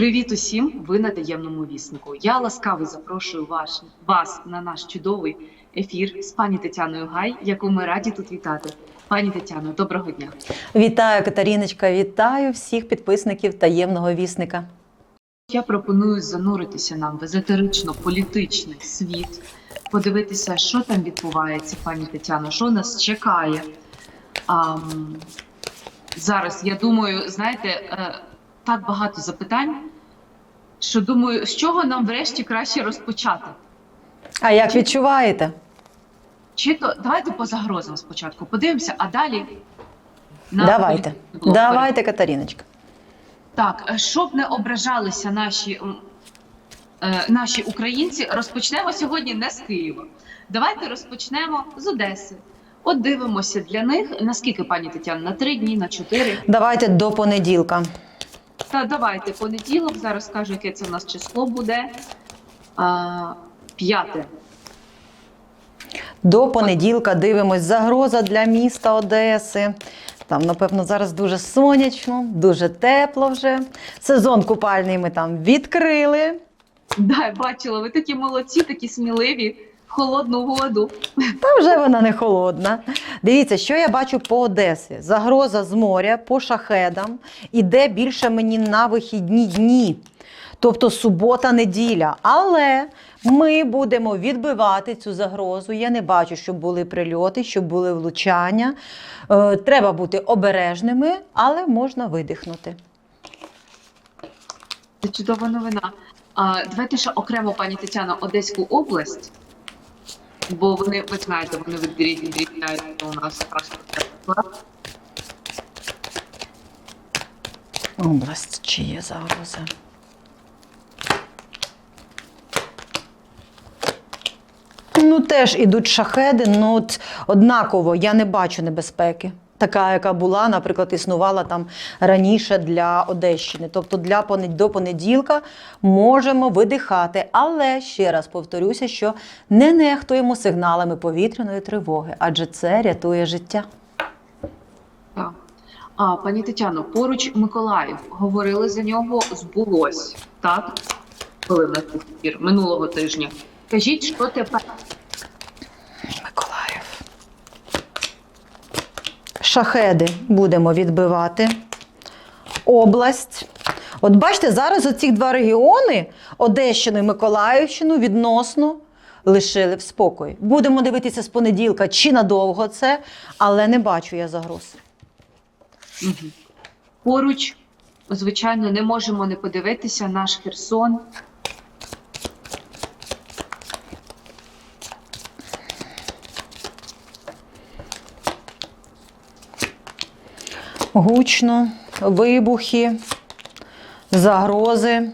Привіт усім! Ви на таємному віснику. Я ласкаво запрошую ваш, вас на наш чудовий ефір з пані Тетяною Гай, яку ми раді тут вітати. Пані Тетяно, доброго дня. Вітаю, Катеріночка, вітаю всіх підписників таємного вісника. Я пропоную зануритися нам в езотерично-політичний світ, подивитися, що там відбувається, пані Тетяно, що нас чекає. А, зараз я думаю, знаєте, е, так багато запитань, що думаю, з чого нам врешті краще розпочати. А як відчуваєте? Чи то давайте по загрозам спочатку подивимося, а далі на Давайте. Давайте, Катеріночка. Так, е, щоб не ображалися наші, е, наші українці, розпочнемо сьогодні не з Києва. Давайте розпочнемо з Одеси. От дивимося для них. Наскільки, пані Тетяна, на три дні, на чотири. Давайте до понеділка. Та давайте понеділок. Зараз скажу, яке це в нас число буде. А, П'яте. До понеділка дивимось загроза для міста Одеси. Там, напевно, зараз дуже сонячно, дуже тепло вже. Сезон купальний ми там відкрили. Да, я бачила, ви такі молодці, такі сміливі, в холодну воду. Та вже вона не холодна. Дивіться, що я бачу по Одесі. Загроза з моря по шахедам іде більше мені на вихідні дні. Тобто субота, неділя. Але ми будемо відбивати цю загрозу. Я не бачу, щоб були прильоти, щоб були влучання. Е, треба бути обережними, але можна видихнути. Це чудова новина. А, давайте ще окремо, пані Тетяно, Одеську область, бо вони, ви знаєте, вони відрізняються у нас просто. Область чи є загроза? Ну, теж ідуть шахеди, ну от однаково я не бачу небезпеки. Така, яка була, наприклад, існувала там раніше для Одещини. Тобто для понед- до понеділка можемо видихати. Але ще раз повторюся, що не нехтуємо сигналами повітряної тривоги, адже це рятує життя. Так. А, пані Тетяно, поруч Миколаїв. Говорили за нього, збулось, так? Коли в нас минулого тижня. Кажіть, що тепер? Миколаїв. Шахеди будемо відбивати. Область. От бачите, зараз оці два регіони, Одещину і Миколаївщину, відносно лишили в спокої. Будемо дивитися з понеділка, чи надовго це, але не бачу я загроз. Поруч, звичайно, не можемо не подивитися наш Херсон. Гучно, вибухи, загрози.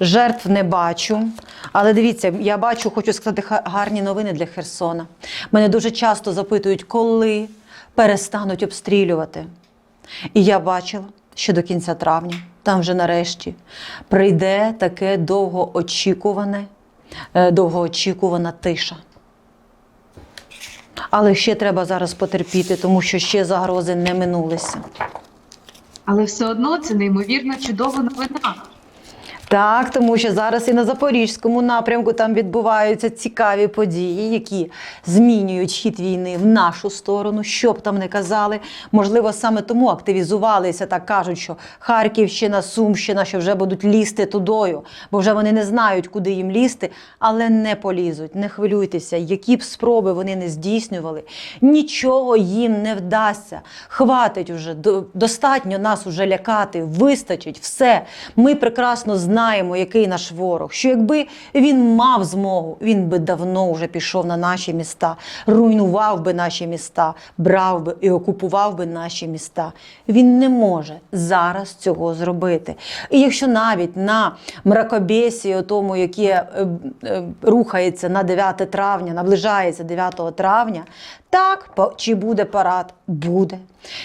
Жертв не бачу. Але дивіться, я бачу, хочу сказати гарні новини для Херсона. Мене дуже часто запитують, коли перестануть обстрілювати. І я бачила, що до кінця травня, там вже нарешті, прийде таке довгоочікуване, е, довгоочікувана тиша. Але ще треба зараз потерпіти, тому що ще загрози не минулися. Але все одно це неймовірно чудова новина. Так, тому що зараз і на запорізькому напрямку там відбуваються цікаві події, які змінюють хід війни в нашу сторону. Що б там не казали, можливо, саме тому активізувалися, так кажуть, що Харківщина, Сумщина, що вже будуть лізти тудою, бо вже вони не знають, куди їм лізти, але не полізуть. Не хвилюйтеся, які б спроби вони не здійснювали, нічого їм не вдасться. Хватить уже, достатньо нас уже лякати, вистачить все. Ми прекрасно знаємо, який наш ворог. Що якби він мав змогу, він би давно вже пішов на наші міста, руйнував би наші міста, брав би і окупував би наші міста. Він не може зараз цього зробити. І якщо навіть на мракобесі, тому, яке е, е, рухається на 9 травня, наближається 9 травня, так, чи буде парад? Буде.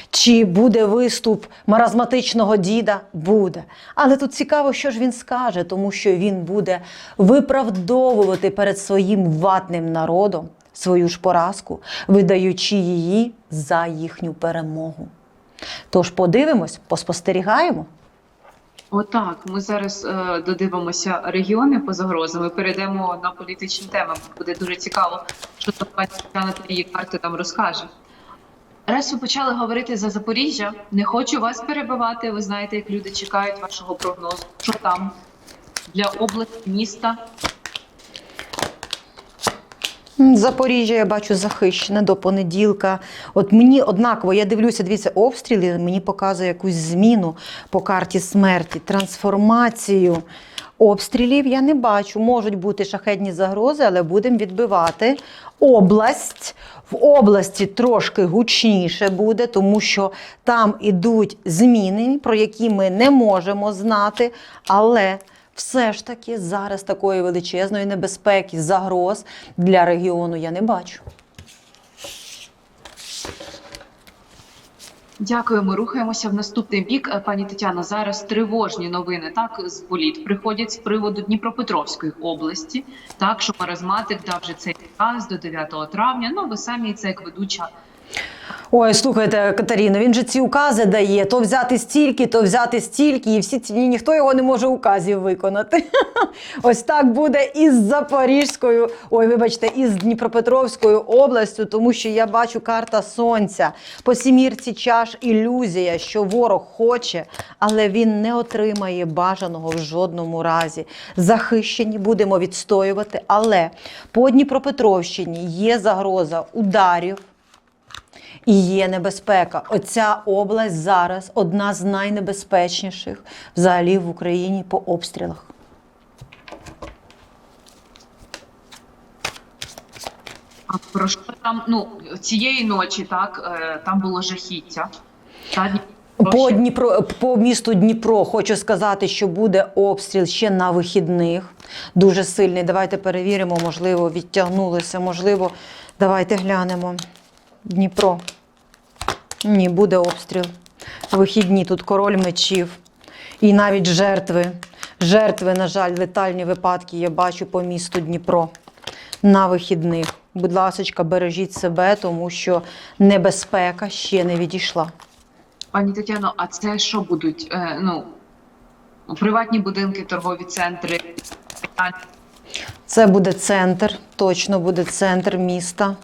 Чи буде виступ маразматичного діда? Буде. Але тут цікаво, що ж він скаже, тому що він буде виправдовувати перед своїм ватним народом свою ж поразку, видаючи її за їхню перемогу. Тож подивимось, поспостерігаємо. Отак, ми зараз е, додивимося регіони по загрозам перейдемо на політичні теми. Буде дуже цікаво, що Тетяна її карти там розкаже. Раз ви почали говорити за Запоріжжя, не хочу вас перебивати. Ви знаєте, як люди чекають вашого прогнозу. Що там для області, міста? Запоріжжя я бачу захищене до понеділка. От мені однаково, я дивлюся, дивіться, обстріли мені показує якусь зміну по карті смерті, трансформацію. Обстрілів я не бачу. Можуть бути шахетні загрози, але будемо відбивати. Область в області трошки гучніше буде, тому що там ідуть зміни, про які ми не можемо знати. Але все ж таки зараз такої величезної небезпеки, загроз для регіону я не бачу. Дякую. Ми рухаємося в наступний бік. Е, Пані Тетяно, зараз тривожні новини так з боліт приходять з приводу Дніпропетровської області. Так, що маразматик дав вже цей наказ до 9 травня. Ну ви самі це як ведуча Ой, слухайте, Катеріно, він же ці укази дає: то взяти стільки, то взяти стільки, і всі ці ні, ніхто його не може указів виконати. Ось так буде із Запорізькою, ой, вибачте, із Дніпропетровською областю, тому що я бачу карта сонця. По сімірці чаш ілюзія, що ворог хоче, але він не отримає бажаного в жодному разі. Захищені будемо відстоювати, але по Дніпропетровщині є загроза ударів. І є небезпека. Оця область зараз одна з найнебезпечніших взагалі в Україні по обстрілах. А про що там? Ну цієї ночі, так е, там було жахіття. Та, По Дніпро по місту Дніпро хочу сказати, що буде обстріл ще на вихідних. Дуже сильний. Давайте перевіримо, можливо, відтягнулися. Можливо, давайте глянемо. Дніпро. Ні, буде обстріл. Вихідні тут король мечів. І навіть жертви. Жертви, на жаль, летальні випадки я бачу по місту Дніпро на вихідних. Будь ласка, бережіть себе, тому що небезпека ще не відійшла. Пані Тетяно, а це що будуть? Е, ну приватні будинки, торгові центри. Це буде центр, точно буде центр міста.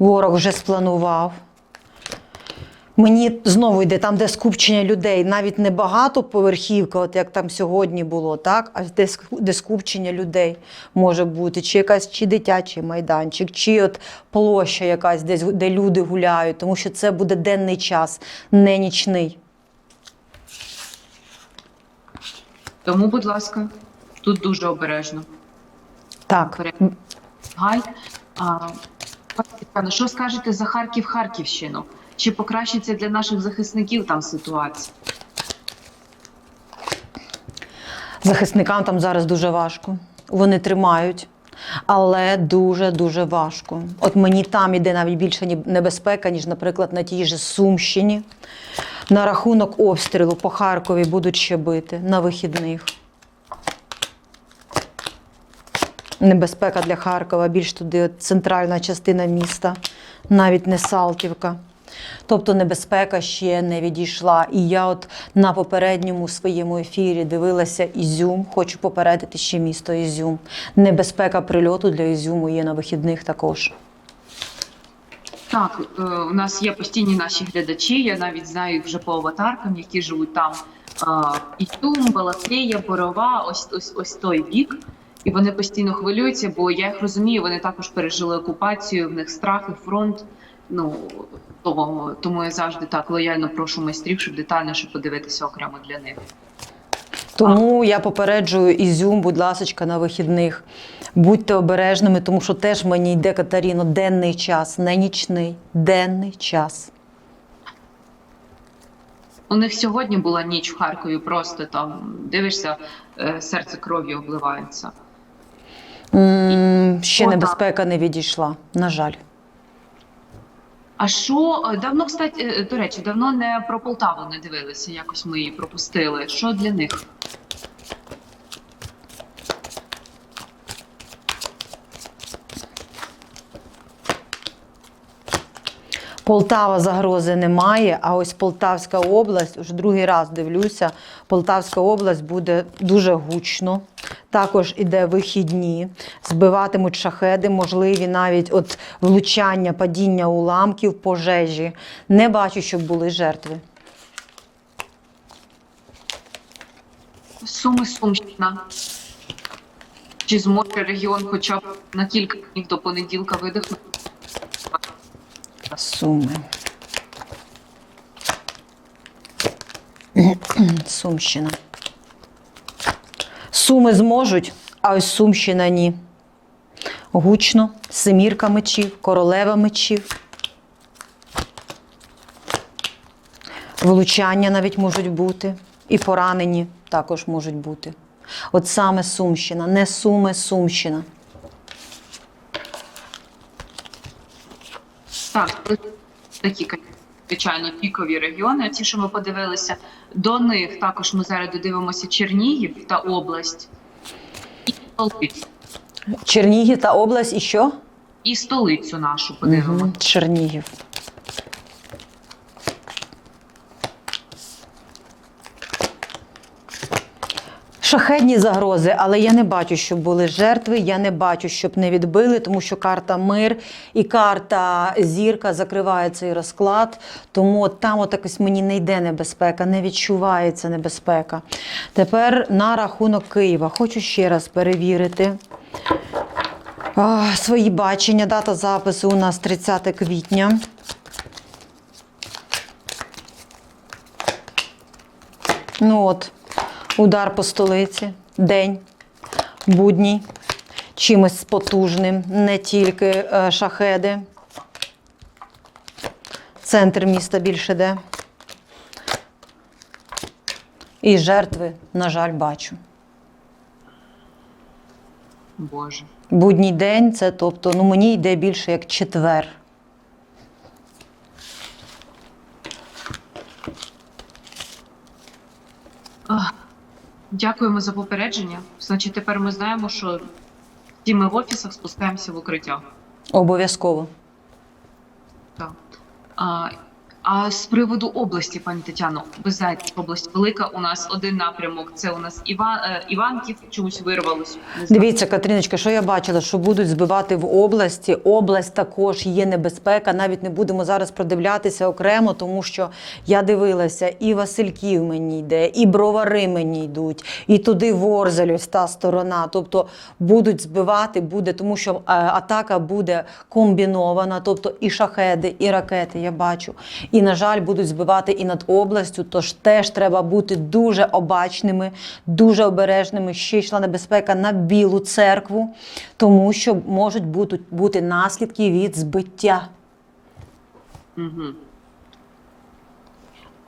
Ворог вже спланував. Мені знову йде там, де скупчення людей, навіть не багатоповерхівка, от як там сьогодні було, так? а де, де скупчення людей може бути, чи якась чи дитячий майданчик, чи от площа якась, десь, де люди гуляють, тому що це буде денний час, не нічний. Тому, будь ласка, тут дуже обережно. Так. А, Тетяно, що скажете за Харків Харківщину? Чи покращиться для наших захисників там ситуація? Захисникам там зараз дуже важко. Вони тримають, але дуже-дуже важко. От мені там іде навіть більше небезпека, ніж, наприклад, на тій же Сумщині. На рахунок обстрілу по Харкові будуть ще бити на вихідних. Небезпека для Харкова, більш туди центральна частина міста, навіть не Салтівка. Тобто небезпека ще не відійшла. І я от на попередньому своєму ефірі дивилася Ізюм. Хочу попередити ще місто Ізюм. Небезпека прильоту для Ізюму є на вихідних також. Так, е, у нас є постійні наші глядачі. Я навіть знаю їх вже по аватаркам, які живуть там. Е, Ітум, Балаклея, Борова, ось ось ось той бік. І вони постійно хвилюються, бо я їх розумію, вони також пережили окупацію, в них страх і фронт. Ну того, тому я завжди так лояльно прошу майстрів, щоб детальніше подивитися окремо для них. Тому я попереджую Ізюм, будь ласочка, на вихідних. Будьте обережними, тому що теж мені йде Катаріно денний час, не нічний, денний час. У них сьогодні була ніч в Харкові, просто там дивишся, е, серце кров'ю обливається. М, Ще О, так. небезпека не відійшла, на жаль. А що е, давно, кстати, е, до речі, давно не про Полтаву не дивилися, якось ми її пропустили. Що для них? Полтава загрози немає, а ось Полтавська область, вже другий раз дивлюся, Полтавська область буде дуже гучно. Також іде вихідні, збиватимуть шахеди, можливі навіть от влучання, падіння уламків, пожежі. Не бачу, щоб були жертви. Суми Сумщина. Чи зможе регіон хоча б на кілька днів до понеділка видихнути? Суми. Сумщина. Суми зможуть, а ось Сумщина ні. Гучно, семірка мечів, королева мечів. Влучання навіть можуть бути. І поранені також можуть бути. От саме Сумщина, не Суми, Сумщина. Так, такі, звичайно, пікові регіони. Ті, що ми подивилися, до них також ми зараз додивимося Чернігів та область і столицю. Чернігів та область і що? І столицю нашу подивимося. Чернігів. Шахедні загрози, але я не бачу, щоб були жертви. Я не бачу, щоб не відбили, тому що карта мир і карта зірка закриває цей розклад. Тому от там от якось мені не йде небезпека, не відчувається небезпека. Тепер на рахунок Києва. Хочу ще раз перевірити. Свої бачення. Дата запису у нас 30 квітня. Ну от, удар по столиці, день, будній, чимось потужним, не тільки е, шахеди. Центр міста більше де. І жертви, на жаль, бачу. Боже. Будній день це, тобто, ну мені йде більше як четвер. Ах, Дякуємо за попередження. Значить, тепер ми знаємо, що всі ми в офісах спускаємося в укриття. Обов'язково. Так. А, а з приводу області, пані Тетяно, ви знаєте, область велика. У нас один напрямок це у нас Іван, е, Іванків, чомусь вирвалось. Дивіться, Катериночка, що я бачила, що будуть збивати в області. Область також є небезпека. Навіть не будемо зараз продивлятися окремо, тому що я дивилася, і Васильків мені йде, і бровари мені йдуть, і туди Ворзель, ось та сторона. Тобто будуть збивати, буде, тому що е, атака буде комбінована, тобто і шахеди, і ракети. Я бачу. І, на жаль, будуть збивати і над областю. Тож теж треба бути дуже обачними, дуже обережними. Ще йшла небезпека на білу церкву, тому що можуть бути, бути наслідки від збиття. Угу.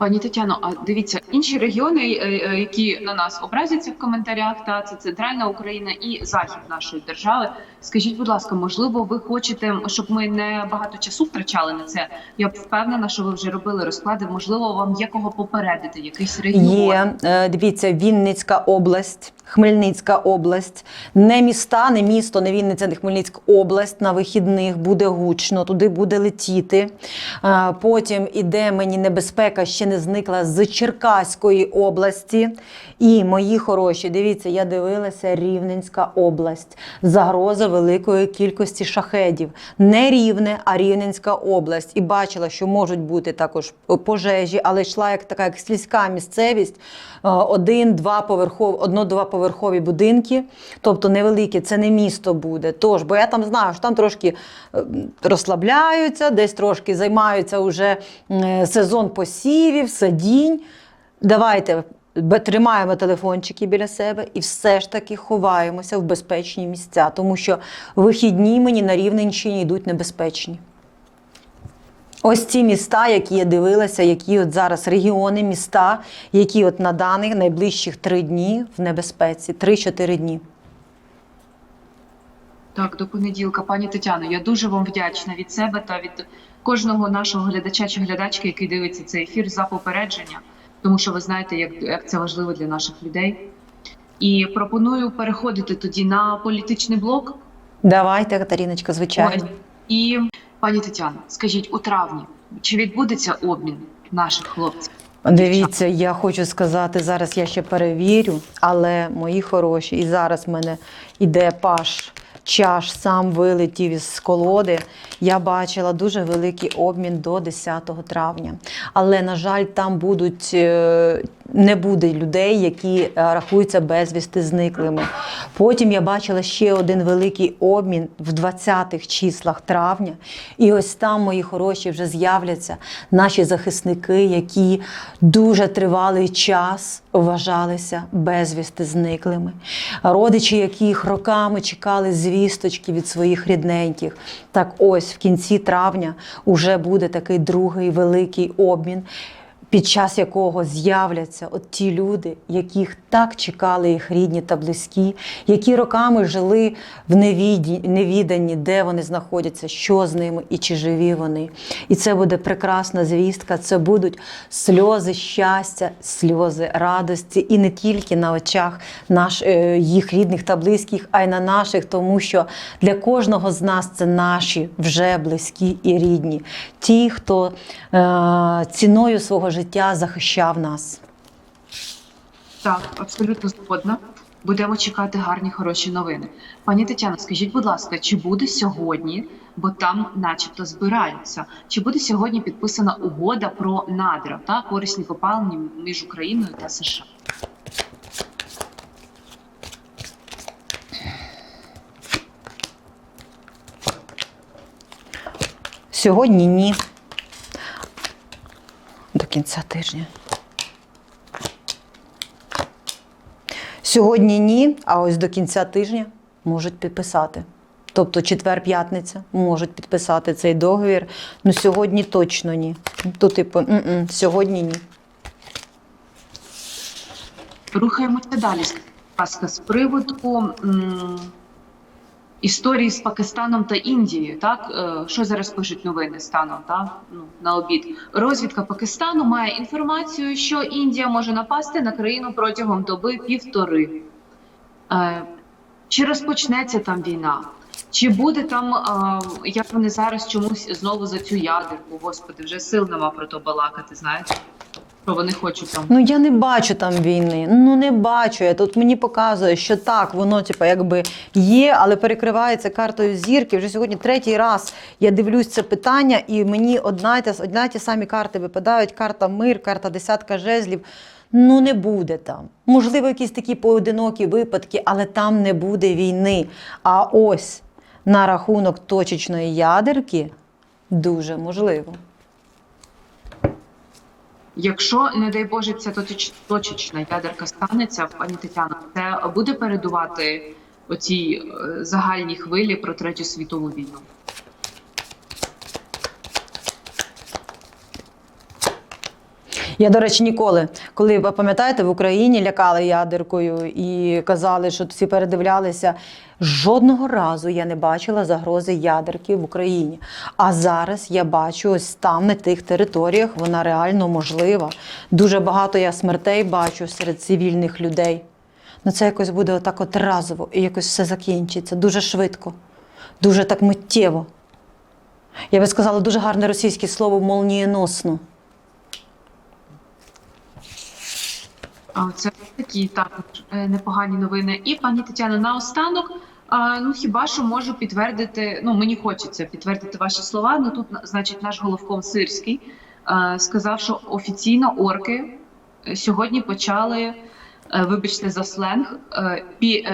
Пані Тетяно, а дивіться, інші регіони, е, е, які на нас образяться в коментарях, та це центральна Україна і захід нашої держави. Скажіть, будь ласка, можливо, ви хочете, щоб ми не багато часу втрачали на це? Я б впевнена, що ви вже робили розклади. Можливо, вам є кого попередити, якийсь регіон. Є, е, дивіться, Вінницька область, Хмельницька область, не міста, не місто, не Вінниця, не Хмельницька область на вихідних буде гучно, туди буде летіти. Потім іде мені небезпека, ще не зникла з Черкаської області. І мої хороші, дивіться, я дивилася Рівненська область. Загроза великої кількості шахедів. Не рівне, а Рівненська область. І бачила, що можуть бути також пожежі, але йшла як така як слізька місцевість. Е, Один-два поверхові, одно-два поверхові будинки, тобто невеликі, це не місто буде. Тож, бо я там знаю, що там трошки е, розслабляються, десь трошки займаються вже е, сезон посівів, садінь. Давайте тримаємо телефончики біля себе і все ж таки ховаємося в безпечні місця, тому що вихідні мені на Рівненщині йдуть небезпечні. Ось ці міста, які я дивилася, які от зараз регіони, міста, які от на даних найближчих три дні в небезпеці, 3-4 дні. Так, до понеділка, пані Тетяно, я дуже вам вдячна від себе та від кожного нашого глядача чи глядачки, який дивиться цей ефір за попередження, тому що ви знаєте, як, як це важливо для наших людей. І пропоную переходити тоді на політичний блок. Давайте, Катериночка, звичайно. Ой. І пані Тетяно, скажіть у травні чи відбудеться обмін наших хлопців? Дивіться, я хочу сказати, зараз я ще перевірю, але мої хороші, і зараз в мене іде паш. Чаш сам вилетів із колоди. Я бачила дуже великий обмін до 10 травня. Але, на жаль, там будуть е, не буде людей, які е, рахуються безвісти зниклими. Потім я бачила ще один великий обмін в 20-х числах травня. І ось там, мої хороші, вже з'являться наші захисники, які дуже тривалий час вважалися безвісти зниклими. Родичі, яких роками чекали звісточки від своїх рідненьких. Так ось в кінці травня уже буде такий другий великий обмін під час якого з'являться от ті люди, яких так чекали їх рідні та близькі, які роками жили в невіданні, де вони знаходяться, що з ними і чи живі вони. І це буде прекрасна звістка. Це будуть сльози щастя, сльози радості, і не тільки на очах наш, е, їх рідних та близьких, а й на наших, тому що для кожного з нас це наші вже близькі і рідні, ті, хто е, ціною свого життя захищав нас. Так, абсолютно згодна. Будемо чекати гарні хороші новини. Пані Тетяно, скажіть, будь ласка, чи буде сьогодні, бо там, начебто, збираються, чи буде сьогодні підписана угода про надра та корисні копалні між Україною та США? Сьогодні ні. Кінця тижня. Сьогодні ні, а ось до кінця тижня можуть підписати. Тобто четвер-п'ятниця можуть підписати цей договір. Ну сьогодні точно ні. То, типу, м-м, сьогодні ні. Рухаємося далі. З приводу м, історії з Пакистаном та Індією. Так Е, що зараз пишуть новини станом та ну на обід. Розвідка Пакистану має інформацію, що Індія може напасти на країну протягом доби півтори. Е, Чи розпочнеться там війна? Чи буде там, е, як вони зараз чомусь знову за цю ядерку? Господи, вже сил нема про то балакати, знаєте? Що вони хочуть там. Ну я не бачу там війни. Ну не бачу. Я тут мені показує, що так, воно типу, якби є, але перекривається картою зірки. Вже сьогодні третій раз я дивлюсь це питання, і мені одна й одна ті самі карти випадають: карта мир, карта десятка жезлів. Ну не буде там. Можливо, якісь такі поодинокі випадки, але там не буде війни. А ось на рахунок точечної ядерки дуже можливо. Якщо, не дай Боже, ця точечна ядерка станеться, пані Тетяна, це буде передувати оцій е, загальній хвилі про третю світову війну. Я, до речі, ніколи, коли ви пам'ятаєте, в Україні лякали ядеркою і казали, що всі передивлялися. Жодного разу я не бачила загрози ядерки в Україні. А зараз я бачу ось там, на тих територіях, вона реально можлива. Дуже багато я смертей бачу серед цивільних людей. Ну це якось буде отак от разово і якось все закінчиться дуже швидко, дуже так миттєво. Я би сказала дуже гарне російське слово молнієносно. Це такі також е, непогані новини. І пані Тетяно, наостанок. Ну хіба що можу підтвердити? Ну мені хочеться підтвердити ваші слова. Ну тут, значить, наш головком Сирський сказав, що офіційно орки е, сьогодні почали, е, вибачте за сленг, пі,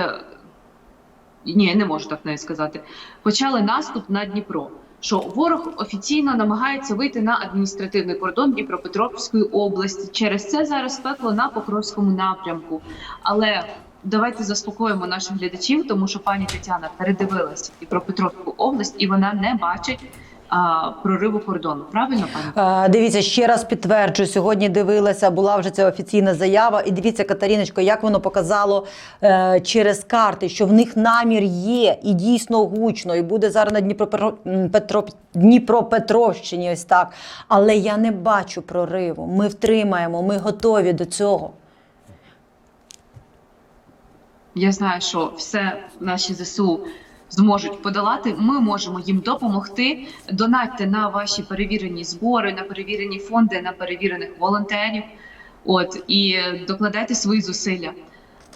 ні, не можу так навіть сказати. Почали наступ на Дніпро. Що ворог офіційно намагається вийти на адміністративний кордон Дніпропетровської області. Через це зараз пекло на Покровському напрямку. Але давайте заспокоїмо наших глядачів, тому що пані Тетяна передивилася Дніпропетровську область, і вона не бачить а, прориву кордону. Правильно, пані? Дивіться, ще раз підтверджую. Сьогодні дивилася, була вже ця офіційна заява. І дивіться, Катеріночко, як воно показало е, через карти, що в них намір є і дійсно гучно, і буде зараз на Дніпропетро... Дніпропетровщині. Ось так. Але я не бачу прориву. Ми втримаємо, ми готові до цього. Я знаю, що все наші ЗСУ зможуть подолати, ми можемо їм допомогти. Донатьте на ваші перевірені збори, на перевірені фонди, на перевірених волонтерів. От і докладайте свої зусилля.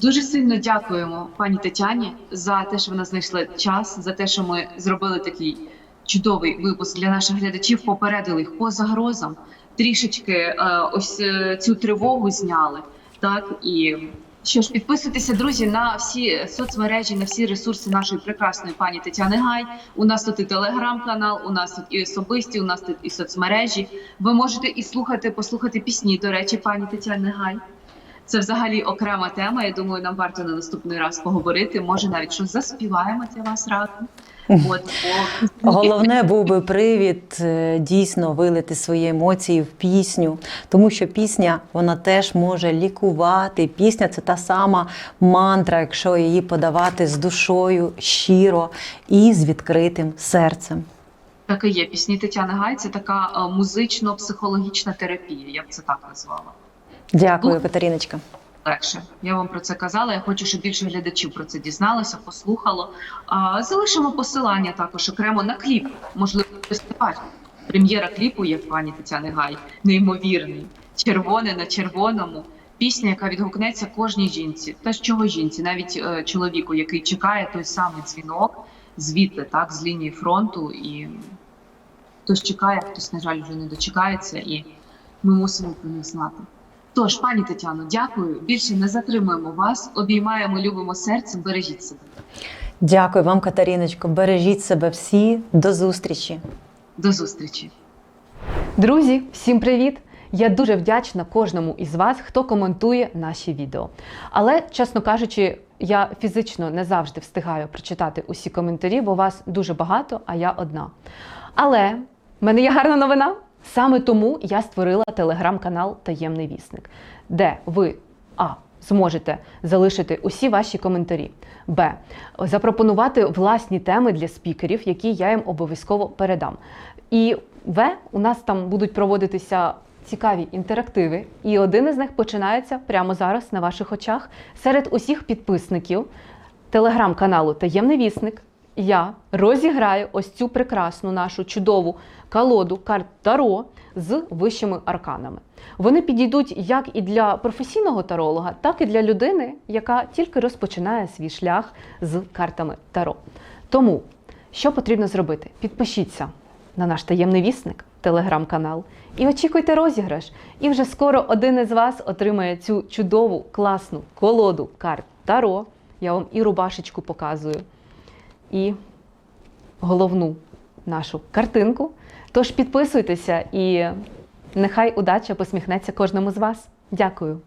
Дуже сильно дякуємо пані Тетяні за те, що вона знайшла час, за те, що ми зробили такий чудовий випуск для наших глядачів. Попередили їх по загрозам, трішечки е, ось е, цю тривогу зняли. Так і що ж, підписуйтеся, друзі, на всі соцмережі, на всі ресурси нашої прекрасної пані Тетяни Гай. У нас тут і телеграм-канал, у нас тут і особисті, у нас тут і соцмережі. Ви можете і слухати, послухати пісні. До речі, пані Тетяни Гай. Це взагалі окрема тема. Я думаю, нам варто на наступний раз поговорити. Може, навіть щось заспіваємо для вас разом. От бо Головне був би привід е, дійсно вилити свої емоції в пісню, тому що пісня вона теж може лікувати. Пісня це та сама мантра, якщо її подавати з душою щиро і з відкритим серцем. так і є. Пісні Тетяни Гай це така е, музично-психологічна терапія. Я б це так назвала. Дякую, Катериночка. Легше. Я вам про це казала. Я хочу, щоб більше глядачів про це дізналося, послухало. А, залишимо посилання також окремо на кліп. Можливо, хтось. Прем'єра кліпу є пані Тетяни Гай. Неймовірний. Червоне на червоному. Пісня, яка відгукнеться кожній жінці. Та з чого жінці, навіть е, чоловіку, який чекає той самий дзвінок звідти, так, з лінії фронту. І хтось чекає, хтось, на жаль, вже не дочекається, і ми мусимо про них знати. Тож, пані Тетяно, дякую. Більше не затримуємо вас. Обіймаємо, любимо серцем. Бережіть себе. Дякую вам, Катериночко. Бережіть себе всі. До зустрічі. До зустрічі. Друзі, всім привіт! Я дуже вдячна кожному із вас, хто коментує наші відео. Але, чесно кажучи, я фізично не завжди встигаю прочитати усі коментарі, бо вас дуже багато, а я одна. Але в мене є гарна новина. Саме тому я створила телеграм-канал Таємний вісник, де ви а. Зможете залишити усі ваші коментарі. Б. Запропонувати власні теми для спікерів, які я їм обов'язково передам. І В. У нас там будуть проводитися цікаві інтерактиви, і один із них починається прямо зараз на ваших очах. Серед усіх підписників телеграм-каналу Таємний вісник я розіграю ось цю прекрасну нашу чудову колоду карт Таро з вищими арканами. Вони підійдуть як і для професійного таролога, так і для людини, яка тільки розпочинає свій шлях з картами Таро. Тому, що потрібно зробити? Підпишіться на наш таємний вісник, телеграм-канал, і очікуйте розіграш. І вже скоро один із вас отримає цю чудову, класну колоду карт Таро. Я вам і рубашечку показую, і головну нашу картинку. Тож підписуйтеся і нехай удача посміхнеться кожному з вас. Дякую.